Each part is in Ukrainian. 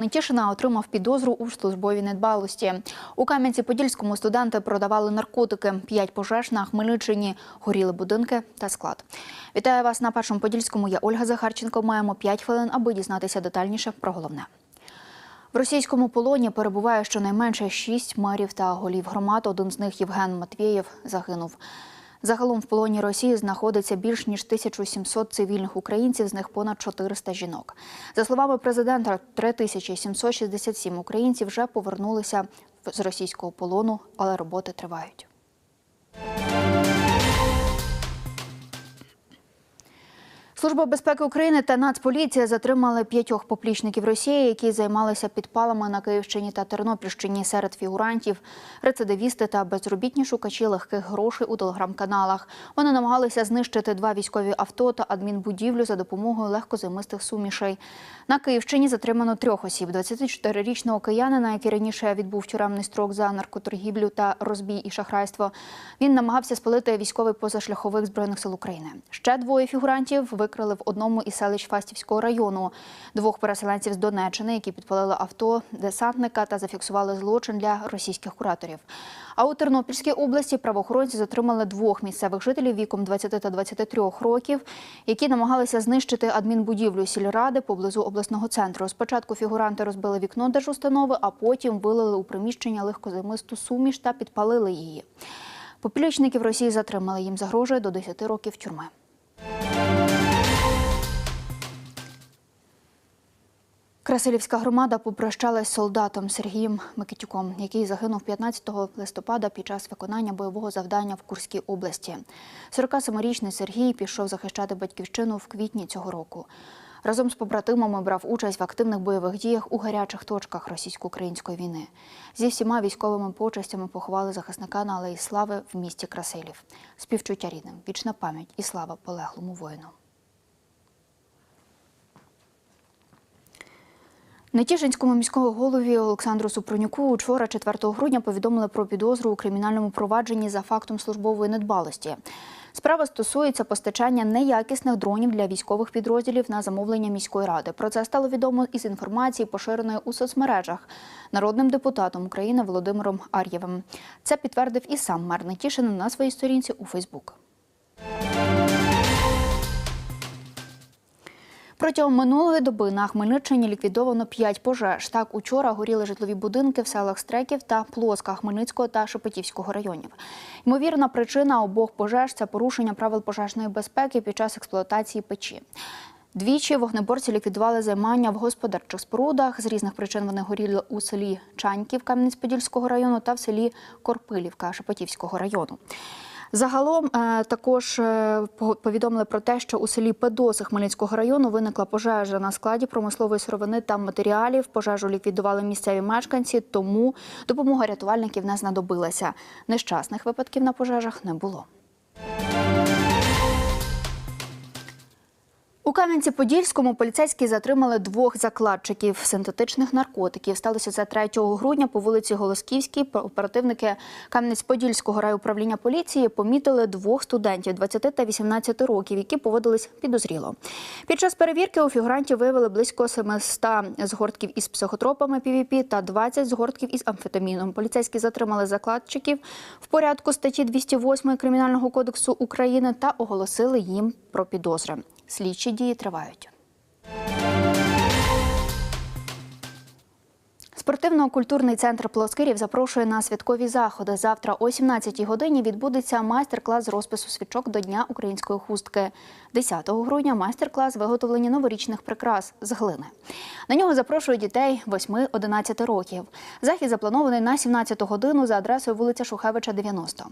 Нетішина отримав підозру у службовій недбалості. У Кам'янці-Подільському студенти продавали наркотики. П'ять пожеж на Хмельниччині, горіли будинки та склад. Вітаю вас на першому подільському. Я Ольга Захарченко. Маємо 5 хвилин, аби дізнатися детальніше про головне. В російському полоні перебуває щонайменше шість мерів та голів громад. Один з них Євген Матвєєв загинув. Загалом в полоні Росії знаходиться більш ніж 1700 цивільних українців, з них понад 400 жінок. За словами президента, 3767 українців вже повернулися з російського полону, але роботи тривають. Служба безпеки України та Нацполіція затримали п'ятьох поплічників Росії, які займалися підпалами на Київщині та Тернопільщині серед фігурантів, рецидивісти та безробітні шукачі легких грошей у телеграм-каналах. Вони намагалися знищити два військові авто та адмінбудівлю за допомогою легкозаймистих сумішей. На Київщині затримано трьох осіб: 24-річного киянина, який раніше відбув тюремний строк за наркоторгівлю та розбій і шахрайство. Він намагався спалити військовий позашляховик збройних сил України. Ще двоє фігурантів викрили в одному із селищ Фастівського району. Двох переселенців з Донеччини, які підпалили авто десантника та зафіксували злочин для російських кураторів. А у Тернопільській області правоохоронці затримали двох місцевих жителів віком 20 та 23 років, які намагалися знищити адмінбудівлю сільради поблизу обласного центру. Спочатку фігуранти розбили вікно держустанови, а потім вилили у приміщення легкозаймисту суміш та підпалили її. Поплічників Росії затримали. Їм загрожує до 10 років тюрми. Красилівська громада попрощалась з солдатом Сергієм Микитюком, який загинув 15 листопада під час виконання бойового завдання в Курській області. 47-річний Сергій пішов захищати батьківщину в квітні цього року. Разом з побратимами брав участь в активних бойових діях у гарячих точках російсько-української війни. Зі всіма військовими почестями поховали захисника на Алеї Слави в місті Красилів. Співчуття рідним, вічна пам'ять і слава полеглому воїну. Нетішинському міському голові Олександру Супронюку учора, 4 грудня, повідомили про підозру у кримінальному провадженні за фактом службової недбалості. Справа стосується постачання неякісних дронів для військових підрозділів на замовлення міської ради. Про це стало відомо із інформації, поширеної у соцмережах народним депутатом України Володимиром Ар'євим. Це підтвердив і сам мер Нетішина на своїй сторінці у Фейсбук. Протягом минулої доби на Хмельниччині ліквідовано п'ять пожеж. Так, учора горіли житлові будинки в селах Стреків та Плоска Хмельницького та Шепетівського районів. Ймовірна причина обох пожеж це порушення правил пожежної безпеки під час експлуатації печі. Двічі вогнеборці ліквідували займання в господарчих спорудах. З різних причин вони горіли у селі Чаньків Кам'янець-Подільського району та в селі Корпилівка Шепетівського району. Загалом е, також е, повідомили про те, що у селі Педоси Хмельницького району виникла пожежа на складі промислової сировини та матеріалів. Пожежу ліквідували місцеві мешканці, тому допомога рятувальників не знадобилася. Нещасних випадків на пожежах не було. У Кам'янці-Подільському поліцейські затримали двох закладчиків синтетичних наркотиків. Сталося це 3 грудня по вулиці Голосківській. Оперативники Кам'янець-Подільського райуправління поліції помітили двох студентів 20 та 18 років, які поводились підозріло. Під час перевірки у фігурантів виявили близько 700 згортків із психотропами ПВП та 20 згортків із амфетаміном. Поліцейські затримали закладчиків в порядку статті 208 Кримінального кодексу України та оголосили їм про підозри. Слідчі дії тривають. Спортивно-культурний центр Плоскирів запрошує на святкові заходи. Завтра о 17-й годині відбудеться майстер-клас з розпису свічок до Дня української хустки. 10 грудня майстер-клас виготовлення новорічних прикрас з глини. На нього запрошують дітей 8-11 років. Захід запланований на 17 годину за адресою вулиця Шухевича, 90.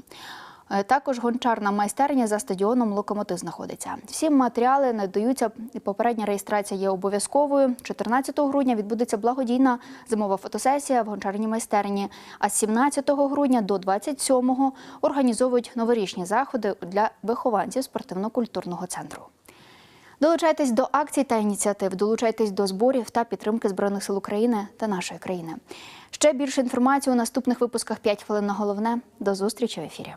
Також гончарна майстерня за стадіоном Локомотив знаходиться. Всі матеріали надаються. Попередня реєстрація є обов'язковою. 14 грудня відбудеться благодійна зимова фотосесія в гончарній майстерні. А з 17 грудня до 27 організовують новорічні заходи для вихованців спортивно-культурного центру. Долучайтесь до акцій та ініціатив, долучайтесь до зборів та підтримки Збройних сил України та нашої країни. Ще більше інформації у наступних випусках «5 хвилин на головне. До зустрічі в ефірі.